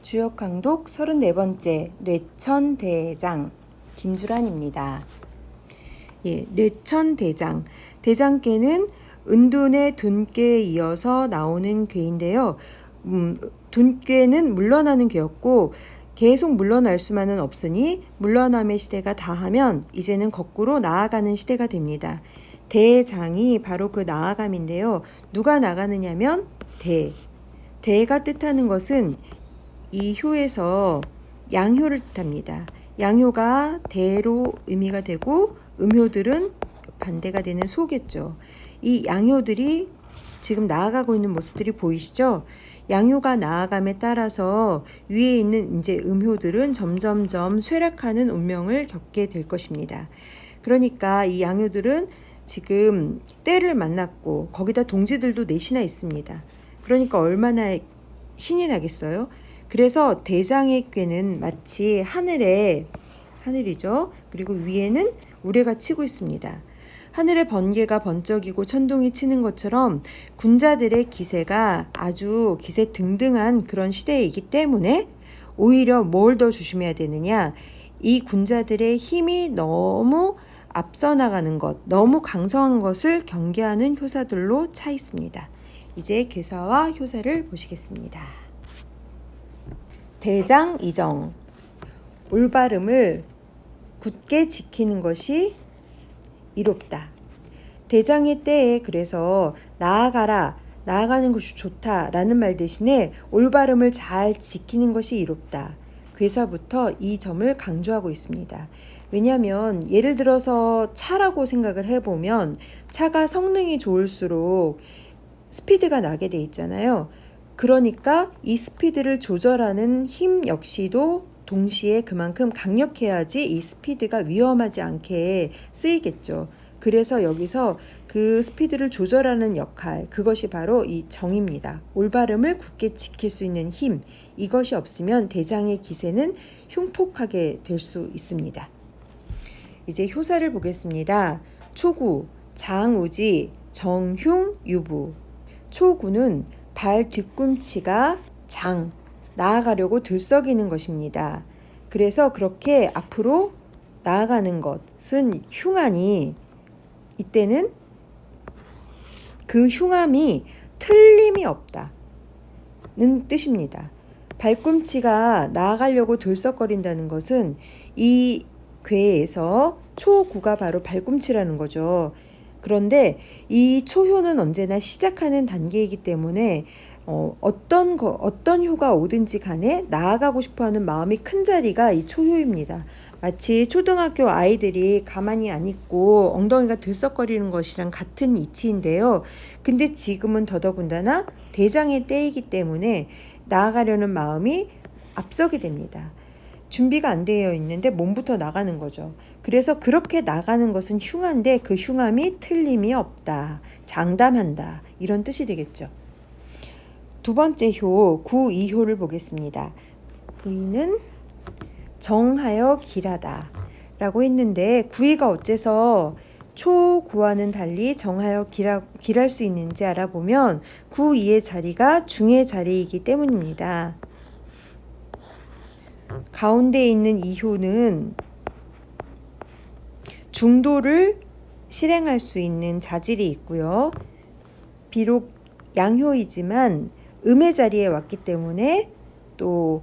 주역 강독 34번째 뇌천대장 김주란입니다. 예, 뇌천대장. 대장괴는 은둔의 둔괴에 이어서 나오는 괴인데요. 음, 둔괴는 물러나는 괴였고 계속 물러날 수만은 없으니 물러남의 시대가 다하면 이제는 거꾸로 나아가는 시대가 됩니다. 대장이 바로 그 나아감인데요. 누가 나가느냐면 대. 대가 뜻하는 것은 이 효에서 양효를 뜻합니다. 양효가 대로 의미가 되고 음효들은 반대가 되는 소겠죠. 이 양효들이 지금 나아가고 있는 모습들이 보이시죠? 양효가 나아감에 따라서 위에 있는 이제 음효들은 점점점 쇠락하는 운명을 겪게 될 것입니다. 그러니까 이 양효들은 지금 때를 만났고 거기다 동지들도 넷이나 있습니다. 그러니까 얼마나 신이 나겠어요? 그래서 대장의 꾀는 마치 하늘에 하늘이죠. 그리고 위에는 우레가 치고 있습니다. 하늘의 번개가 번쩍이고 천둥이 치는 것처럼 군자들의 기세가 아주 기세 등등한 그런 시대이기 때문에 오히려 뭘 더 조심해야 되느냐? 이 군자들의 힘이 너무 앞서 나가는 것, 너무 강성한 것을 경계하는 효사들로 차 있습니다. 이제 괴사와 효사를 보시겠습니다. 대장 이정 올바름을 굳게 지키는 것이 이롭다. 대장의 때에 그래서 나아가라, 나아가는 것이 좋다라는 말 대신에 올바름을 잘 지키는 것이 이롭다. 괴사부터 이 점을 강조하고 있습니다. 왜냐하면 예를 들어서 차라고 생각을 해보면 차가 성능이 좋을수록 스피드가 나게 돼 있잖아요. 그러니까 이 스피드를 조절하는 힘 역시도 동시에 그만큼 강력해야지 이 스피드가 위험하지 않게 쓰이겠죠. 그래서 여기서 그 스피드를 조절하는 역할, 그것이 바로 이 정입니다. 올바름을 굳게 지킬 수 있는 힘, 이것이 없으면 대장의 기세는 흉폭하게 될 수 있습니다. 이제 효사를 보겠습니다. 초구, 장우지, 정흉, 유부. 초구는 발 뒤꿈치가 장, 나아가려고 들썩이는 것입니다. 그래서 그렇게 앞으로 나아가는 것은 흉하니 이때는 그 흉함이 틀림이 없다는 뜻입니다. 발꿈치가 나아가려고 들썩거린다는 것은 이 괴에서 초구가 바로 발꿈치라는 거죠. 그런데 이 초효는 언제나 시작하는 단계이기 때문에 어, 어떤 거, 어떤 효가 오든지 간에 나아가고 싶어 하는 마음이 큰 자리가 이 초효입니다. 마치 초등학교 아이들이 가만히 안 있고 엉덩이가 들썩거리는 것이랑 같은 이치인데요. 근데 지금은 더더군다나 대장의 때이기 때문에 나아가려는 마음이 앞서게 됩니다. 준비가 안 되어 있는데 몸부터 나가는 거죠. 그래서 그렇게 나가는 것은 흉한데 그 흉함이 틀림이 없다. 장담한다. 이런 뜻이 되겠죠. 두 번째 효, 구이효를 보겠습니다. 구이는 정하여 길하다 라고 했는데 구이가 어째서 초구와는 달리 정하여 길하, 길할 수 있는지 알아보면 구이의 자리가 중의 자리이기 때문입니다. 가운데 있는 이효는 중도를 실행할 수 있는 자질이 있고요. 비록 양효이지만 음의 자리에 왔기 때문에 또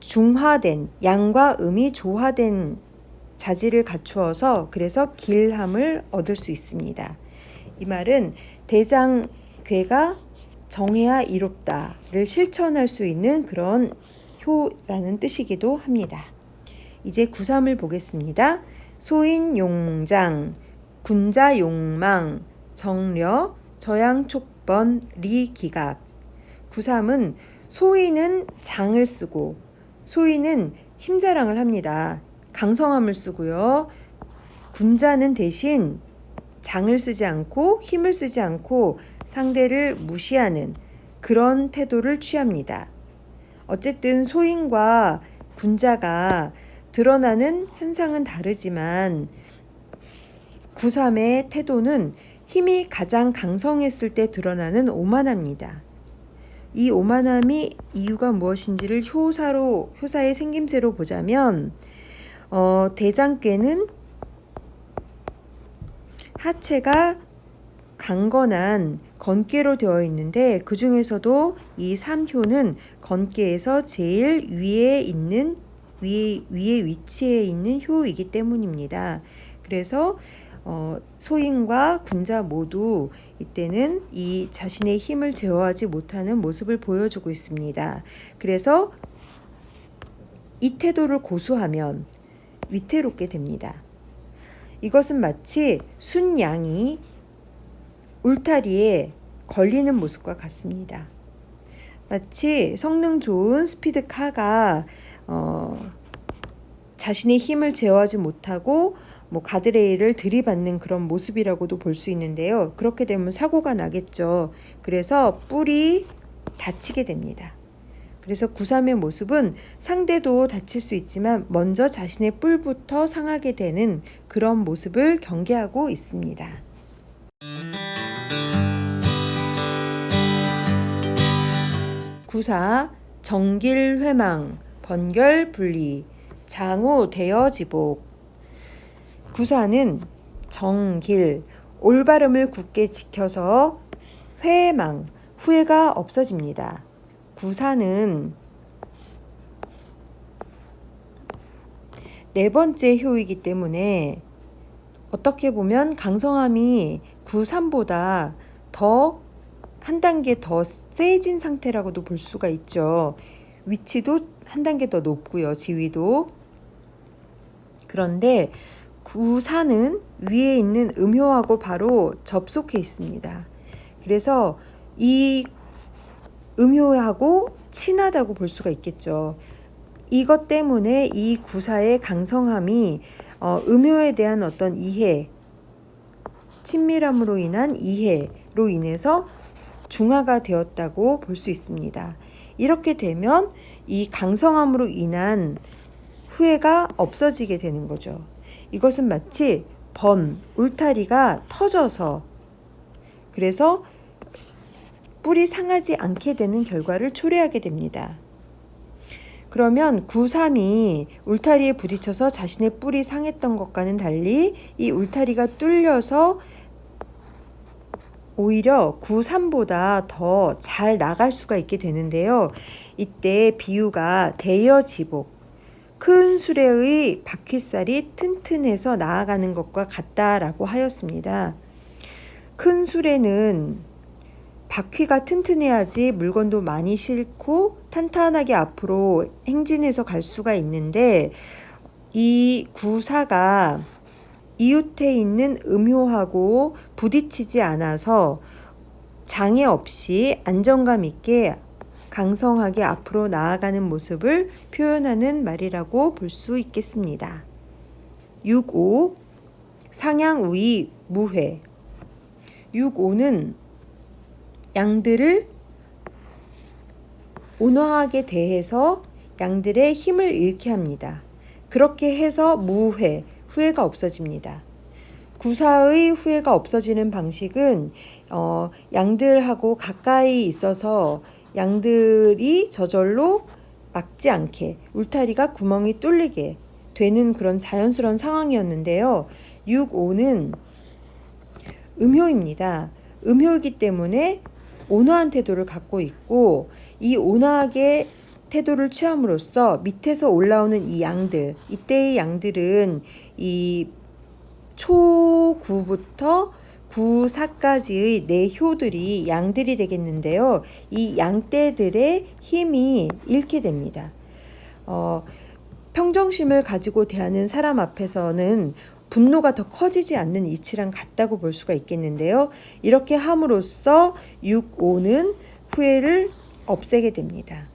중화된 양과 음이 조화된 자질을 갖추어서 그래서 길함을 얻을 수 있습니다. 이 말은 대장괴가 정해야 이롭다를 실천할 수 있는 그런 효라는 뜻이기도 합니다. 이제 구삼을 보겠습니다. 소인 용장, 군자 용망, 정려, 저양 촉번, 리 기각. 구삼은 소인은 장을 쓰고 소인은 힘자랑을 합니다. 강성함을 쓰고요. 군자는 대신 장을 쓰지 않고 힘을 쓰지 않고 상대를 무시하는 그런 태도를 취합니다. 어쨌든 소인과 군자가 드러나는 현상은 다르지만 구삼의 태도는 힘이 가장 강성했을 때 드러나는 오만합니다. 이 오만함이 이유가 무엇인지를 효사로 효사의 생김새로 보자면 어, 대장꾀는 하체가 강건한 건깨로 되어 있는데 그 중에서도 이 삼효는 건깨에서 제일 위에 있는 위에, 위에 위치해 있는 효이기 때문입니다. 그래서 어, 소인과 군자 모두 이때는 이 자신의 힘을 제어하지 못하는 모습을 보여주고 있습니다. 그래서 이 태도를 고수하면 위태롭게 됩니다. 이것은 마치 순양이 울타리에 걸리는 모습과 같습니다. 마치 성능 좋은 스피드카가 어, 자신의 힘을 제어하지 못하고 뭐 가드레일을 들이받는 그런 모습이라고도 볼 수 있는데요. 그렇게 되면 사고가 나겠죠. 그래서 뿔이 다치게 됩니다. 그래서 구삼의 모습은 상대도 다칠 수 있지만 먼저 자신의 뿔부터 상하게 되는 그런 모습을 경계하고 있습니다. 구사 정길회망 번결분리 장우 대여지복 구사는 정길 올바름을 굳게 지켜서 회망 후회가 없어집니다. 구사는 네 번째 효이기 때문에 어떻게 보면 강성함이 구삼보다 더 한 단계 더 세진 상태라고도 볼 수가 있죠. 위치도 한 단계 더 높고요. 지위도. 그런데 구사는 위에 있는 음효하고 바로 접속해 있습니다. 그래서 이 음효하고 친하다고 볼 수가 있겠죠. 이것 때문에 이 구사의 강성함이 어, 음효에 대한 어떤 이해, 친밀함으로 인한 이해로 인해서 중화가 되었다고 볼 수 있습니다. 이렇게 되면 이 강성함으로 인한 후회가 없어지게 되는 거죠. 이것은 마치 번, 울타리가 터져서 그래서 뿔이 상하지 않게 되는 결과를 초래하게 됩니다. 그러면 9.3이 울타리에 부딪혀서 자신의 뿔이 상했던 것과는 달리 이 울타리가 뚫려서 오히려 9.3보다 더 잘 나갈 수가 있게 되는데요. 이때 비유가 대여지복, 큰 수레의 바퀴살이 튼튼해서 나아가는 것과 같다라고 하였습니다. 큰 수레는 바퀴가 튼튼해야지 물건도 많이 싣고 탄탄하게 앞으로 행진해서 갈 수가 있는데 이 구사가 이웃에 있는 음효하고 부딪히지 않아서 장애 없이 안정감 있게 강성하게 앞으로 나아가는 모습을 표현하는 말이라고 볼 수 있겠습니다. 6.5 상향 우위 무회 6.5는 양들을 온화하게 대해서 양들의 힘을 잃게 합니다. 그렇게 해서 무회, 후회가 없어집니다. 구사의 후회가 없어지는 방식은 어, 양들하고 가까이 있어서 양들이 저절로 막지 않게 울타리가 구멍이 뚫리게 되는 그런 자연스러운 상황이었는데요. 6, 5는 음효입니다. 음효이기 때문에 온화한 태도를 갖고 있고 이 온화하게 태도를 취함으로써 밑에서 올라오는 이 양들 이때의 양들은 이 초구부터 구사까지의 네 효들이 양들이 되겠는데요. 이 양떼들의 힘이 잃게 됩니다. 어, 평정심을 가지고 대하는 사람 앞에서는 분노가 더 커지지 않는 이치랑 같다고 볼 수가 있겠는데요. 이렇게 함으로써 6, 5는 후회를 없애게 됩니다.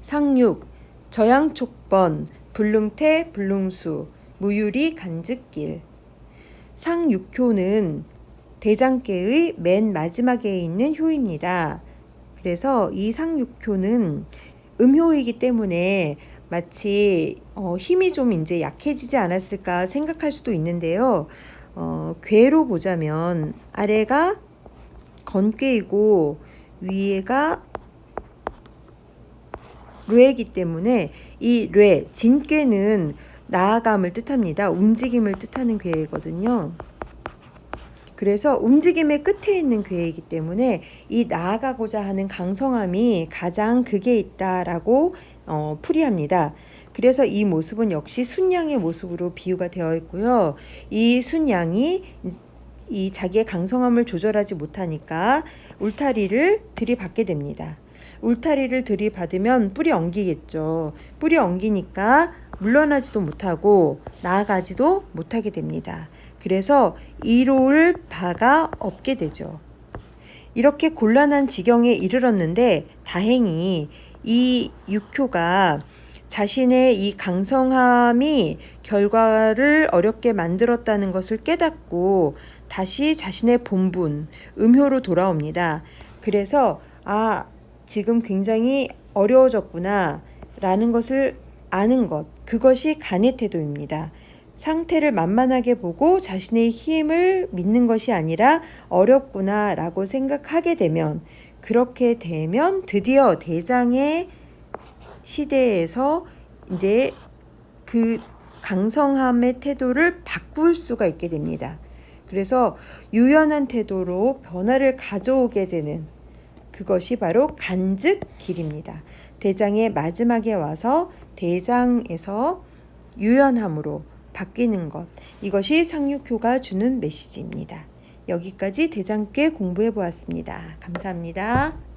상육, 저양촉번, 불능태, 불능수, 무유리, 간직길. 상육효는 대장계의 맨 마지막에 있는 효입니다. 그래서 이 상육효는 음효이기 때문에 마치 어, 힘이 좀 이제 약해지지 않았을까 생각할 수도 있는데요. 어, 괴로 보자면 아래가 건괴이고 위에가 뇌이기 때문에 이 뇌, 진꾀는 나아감을 뜻합니다. 움직임을 뜻하는 괴이거든요. 그래서 움직임의 끝에 있는 괴이기 때문에 이 나아가고자 하는 강성함이 가장 극에 있다라고 어, 풀이합니다. 그래서 이 모습은 역시 순양의 모습으로 비유가 되어 있고요. 이 순양이 이 자기의 강성함을 조절하지 못하니까 울타리를 들이받게 됩니다. 울타리를 들이받으면 뿔이 엉기겠죠. 뿔이 엉기니까 물러나지도 못하고 나아가지도 못하게 됩니다. 그래서 이로울 바가 없게 되죠. 이렇게 곤란한 지경에 이르렀는데 다행히 이 육효가 자신의 이 강성함이 결과를 어렵게 만들었다는 것을 깨닫고 다시 자신의 본분, 음효로 돌아옵니다. 그래서 아, 지금 굉장히 어려워졌구나 라는 것을 아는 것, 그것이 간의 태도입니다. 상태를 만만하게 보고 자신의 힘을 믿는 것이 아니라 어렵구나 라고 생각하게 되면 그렇게 되면 드디어 대장의 시대에서 이제 그 강성함의 태도를 바꿀 수가 있게 됩니다. 그래서 유연한 태도로 변화를 가져오게 되는 그것이 바로 간즉 길입니다. 대장의 마지막에 와서 대장에서 유연함으로 바뀌는 것. 이것이 상륙효가 주는 메시지입니다. 여기까지 대장께 공부해 보았습니다. 감사합니다.